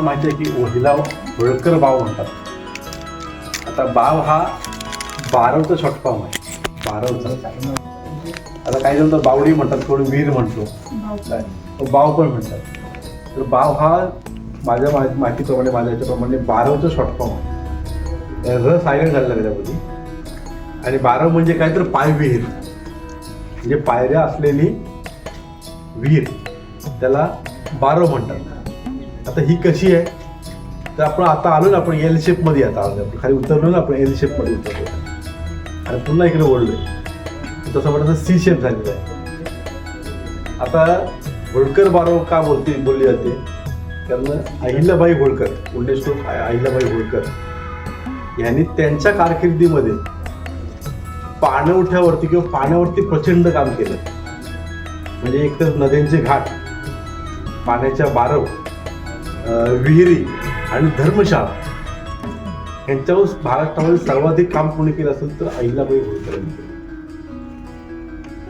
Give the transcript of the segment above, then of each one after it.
तुम्हाला माहिती आहे की ओहिला होळकर बाव म्हणतात. आता बाव हा बारवचा शॉर्ट फॉर्म आहे. बारवचा. आता काही जण तर बावडी म्हणतात कोणी वीर म्हणतो. तो बाव पण म्हणतात. तर बाव हा माझ्या माहि- माहितीप्रमाणे माझ्या याच्याप्रमाणे बारवचं शॉर्ट फॉर्म आहे र सायलेंट झालेला त्याच्यामध्ये. आणि बारव म्हणजे काय तर पायविहीर म्हणजे पायऱ्या असलेली विहीर त्याला बारव म्हणतात. आता ही कशी आहे? तर आपण आता आलो ना आपण एल शेपमध्ये आता आलो आपण खाली उतरलो ना आपण एल शेपमध्ये उतरलो आणि पुन्हा इकडे ओढलो तसं म्हटलं सी शेप झालेलं आहे. आता होळकर बारो का बोलते बोलली जाते? कारण अहिल्याबाई होळकर पुण्यश्लोक अहिल्याबाई होळकर यांनी त्यांच्या कारकिर्दीमध्ये पाणवठ्यावरती किंवा पाण्यावरती प्रचंड काम केलं. म्हणजे एकतर नद्यांचे घाट पाण्याच्या बारव विहिरी आणि धर्मशाळा यांच्यावर महाराष्ट्रामध्ये सर्वाधिक काम कोणी केलं असेल तर अहिल्याबाई होळकरांनी केलं.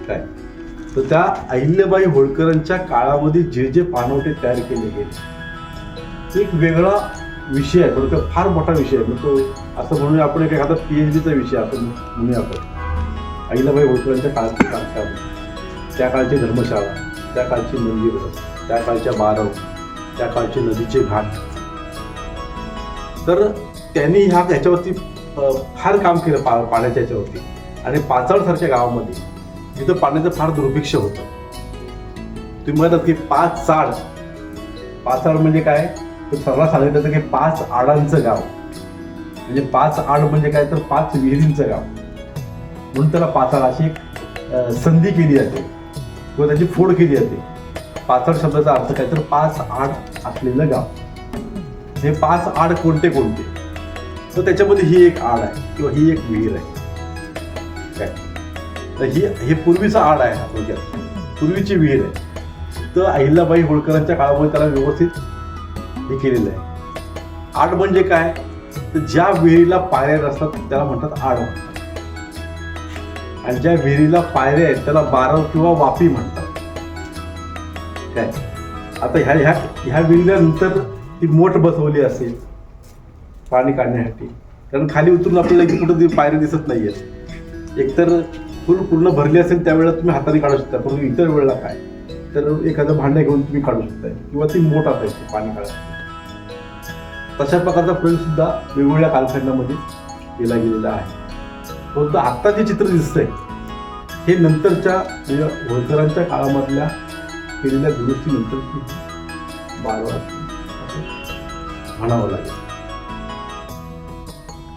काय? तर त्या अहिल्याबाई होळकरांच्या काळामध्ये जे जे पानवटे तयार केले गेले एक वेगळा विषय आहे थोडक्यात फार मोठा विषय आहे. मग तो असं म्हणून आपण एक एखादा पीएचडीचा विषय असं म्हणूया आपण. अहिल्याबाई होळकरांच्या काळाचे काम त्या काळची धर्मशाळा त्या काळची मंदिरं त्या काळच्या बारव त्या काळचे नदीचे घाट. तर त्यांनी ह्या ह्याच्यावरती फार काम केलं पा पाण्याच्या ह्याच्यावरती. आणि पाचाळसारख्या गावामध्ये जिथं पाण्याचं फार दुर्भिक्ष होतं. तुम्ही म्हणतात की पाच चाळ. पाचाड म्हणजे काय? तर सरला सांगितलं होतं की पाच आडांचं गाव. म्हणजे पाच आड म्हणजे काय? तर पाच विहिरींचं गाव. म्हणून त्याला पाचाळ अशी एक संधी केली जाते. किंवा त्याची फोड केली जाते. पाचाळ शब्दाचा अर्थ काय? तर पाच आठ असलेलं गाव. हे पाच आड कोणते कोणते? तर त्याच्यामध्ये ही एक आड आहे किंवा ही एक विहीर आहे. काय तर ही हे पूर्वीचा आड आहे. थोडक्यात पूर्वीची विहीर आहे. तर अहिल्याबाई होळकरांच्या काळामध्ये त्याला व्यवस्थित हे केलेलं आहे. आड म्हणजे काय? तर ज्या विहिरीला पायऱ्या असतात त्याला म्हणतात आड आणि ज्या विहिरीला पायऱ्या आहेत त्याला बारव किंवा वापी म्हणतात. काय आता ह्या ह्या ह्या विहिरीला ती मोठ बसवली असेल पाणी काढण्यासाठी. कारण खाली उतरून आपल्याला इथे कुठं ती पायरी दिसत नाही आहेत एकतर फुल पूर्ण भरली असेल त्यावेळेला तुम्ही हाताने काढू शकता परंतु इतर वेळेला काय? तर एखादं भांडं घेऊन तुम्ही काढू शकताय किंवा ती मोठ असायची पाणी काढायची. तशा प्रकारचा प्रयोग सुद्धा वेगवेगळ्या कालखंडामध्ये केला गेलेला आहे. परंतु आत्ता जे चित्र दिसतंय हे नंतरच्या म्हणजे होळकरांच्या काळामधल्या केलेल्या दुरुस्तीनंतर बारवा म्हणावं लागेल.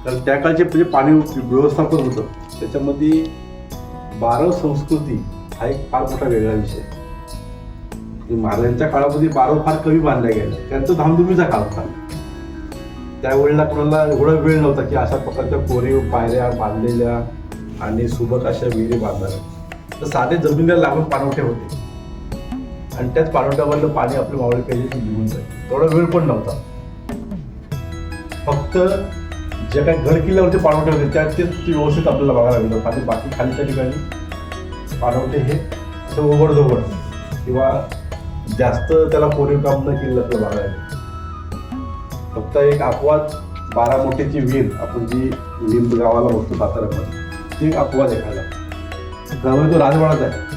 कारण त्या काळचे म्हणजे पाणी व्यवस्थापन होतं त्याच्यामध्ये बारव संस्कृती हा एक फार मोठा वेगळा विषय म्हणजे महाराजांच्या काळामध्ये बारव फार कमी बांधल्या गेल्या. त्यांचा धामधुमीचा काळ होता. त्यावेळेला कोणाला एवढा वेळ नव्हता की अशा प्रकारच्या कोरीव पायऱ्या बांधलेल्या आणि सुबक अशा विहिरी बांधणाऱ्या तर साधे जमिनीला लागून पाणवठे होते. आणि त्याच पाणवठ्यावरलं पाणी आपल्या मावळे पाहिजे निघून जाईल. तेवढा वेळ पण नव्हता. फक्त जे काही गड किल्ल्यावरचे पाणवठे होते त्या ते व्यवस्थित आपल्याला बघायला मिळतात आणि बाकी खालीच्या ठिकाणी पाणवठे हे असं ओबडधोबड किंवा जास्त त्याला कोरीव काम न केलं तर बघायला मिळतं. फक्त एक अपवाद बारामोटेची वीर आपण जी लिंब गावाला बघतो साताऱ्यामध्ये ती अपवाद एखादा त्यामुळे तो राजवाडाच आहे.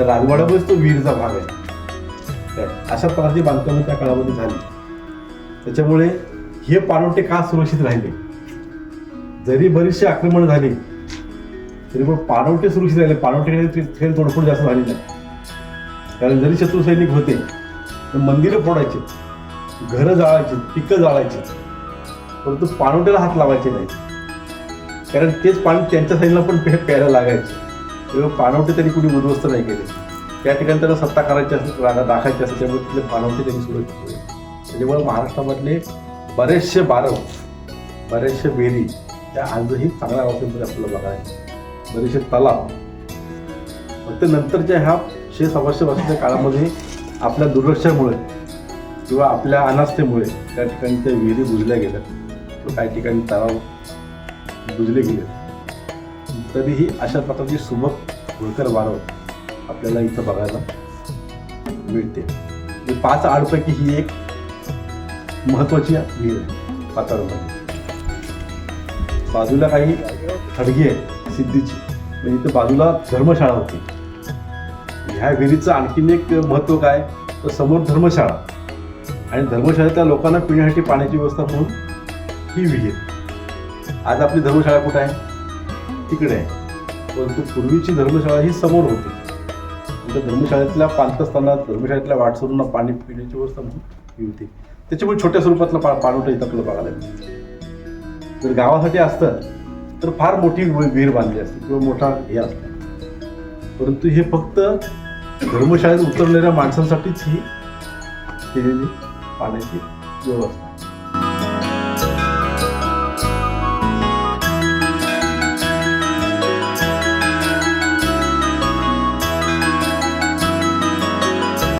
तर राजवाड्यावरच तो विहीरचा भाग आहे. अशा प्रकारची बांधकामं त्या काळामध्ये झाली. त्याच्यामुळे हे पाणवटे का सुरक्षित राहिले? जरी बरीचशी आक्रमण झाली तरी पण पाणवटे सुरक्षित राहिले. पाणवटे थेट तोडफोड जास्त झाली नाही. कारण जरी शत्रू सैनिक होते तर मंदिरं फोडायचे घरं जाळायची पिकं जाळायची परंतु पाणवट्याला हात लावायचे नाही कारण तेच पाणी त्यांच्या साईडला पण प्यायला लागायचे. तेव्हा पाणवठे त्यांनी कुणी उद्ध्वस्त नाही केले. त्या ठिकाणी त्यांना सत्ता करायची असेल रागा दाखायची असेल त्यामुळे तिथले पाणवठे त्यांनी सुरक्षित केले. त्याच्यामुळे महाराष्ट्रामधले बरेचसे बारव बरेचसे विहिरी त्या आजही चांगल्या अवस्थेमध्ये आपल्याला बघायचे बरेचसे तलाव. फक्त नंतरच्या ह्या शे सव्वाशे वर्षाच्या काळामध्ये आपल्या दुर्लक्षामुळे किंवा आपल्या अनास्थेमुळे त्या ठिकाणी त्या विहिरी बुजल्या गेल्या. काही ठिकाणी तलाव बुजले गेले. तरीही अशा प्रकारची सुबक होळकर वारव आपल्याला इथं बघायला मिळते म्हणजे पाच आडपैकी ही एक महत्वाची विहीर आहे पाताळमध्ये. बाजूला काही खडगी आहे सिद्धीची. म्हणजे इथं बाजूला धर्मशाळा होती. ह्या विहिरीचं आणखीन एक महत्त्व काय? तर समोर धर्मशाळा. आणि धर्मशाळेतल्या लोकांना पिण्यासाठी पाण्याची व्यवस्था म्हणून ही विहीर. आज आपली धर्मशाळा कुठं आहे? तिकडे आहे. परंतु पूर्वीची धर्मशाळा ही समोर होती. आणि त्या धर्मशाळेतल्या पालत धर्मशाळेतल्या वाटसरूंना पाणी पिण्याची व्यवस्था म्हणून ही होती. त्याच्यामुळे छोट्या स्वरूपातलं पा पाणवठं इथं आपल्याला बघायला मिळतं. जर गावासाठी असतं तर फार मोठी विहीर बांधली असते किंवा मोठा हे असतं. परंतु हे फक्त धर्मशाळेत उतरलेल्या माणसांसाठीच ही केलेली पाण्याची व्यवस्था